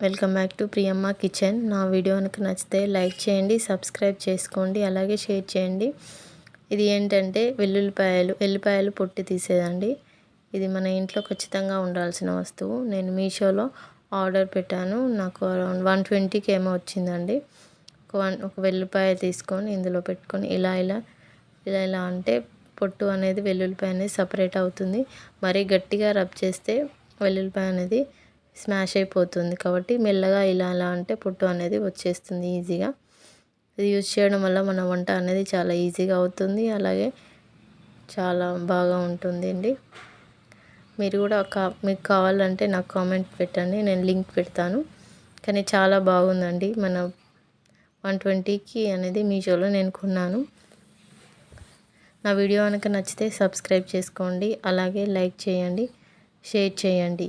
Welcome back to Priyamma kitchen. నా video కనుక నచ్చితే లైక్ చేయండి సబ్స్క్రైబ్ చేసుకోండి అలాగే షేర్ చేయండి. ఇది ఏంటంటే వెల్లుల్లిపాయలు వెల్లిపాయలు పొట్టి తీసేదండి. ఇది మన ఇంట్లో ఖచ్చితంగా ఉండాల్సిన వస్తువు. నేను మీషోలో ఆర్డర్ పెట్టాను. నాకు అరౌండ్ వన్ ట్వంటీకి ఏమో వచ్చిందండి. ఒక వన్ ఒక వెల్లిపాయ తీసుకొని ఇందులో పెట్టుకొని ఇలా ఇలా ఇలా ఇలా అంటే పొట్టు అనేది వెల్లుల్లిపాయ అనేది సపరేట్ అవుతుంది. మరీ గట్టిగా రబ్ చేస్తే వెల్లుల్లిపాయ అనేది స్మాష్ అయిపోతుంది కాబట్టి మెల్లగా ఇలా అలా అంటే పుట్టు అనేది వచ్చేస్తుంది ఈజీగా. ఇది యూజ్ చేయడం వల్ల మన వంట అనేది చాలా ఈజీగా అవుతుంది. అలాగే చాలా బాగా ఉంటుంది అండి. మీరు కూడా కా మీకు కావాలంటే నాకు కామెంట్ పెట్టండి. నేను లింక్ పెడతాను. కానీ చాలా బాగుందండి. మన వన్ ట్వంటీకి అనేది మీషోలో నేను కొన్నాను. నా వీడియో కనుక నచ్చితే సబ్స్క్రైబ్ చేసుకోండి. అలాగే లైక్ చేయండి. షేర్ చేయండి.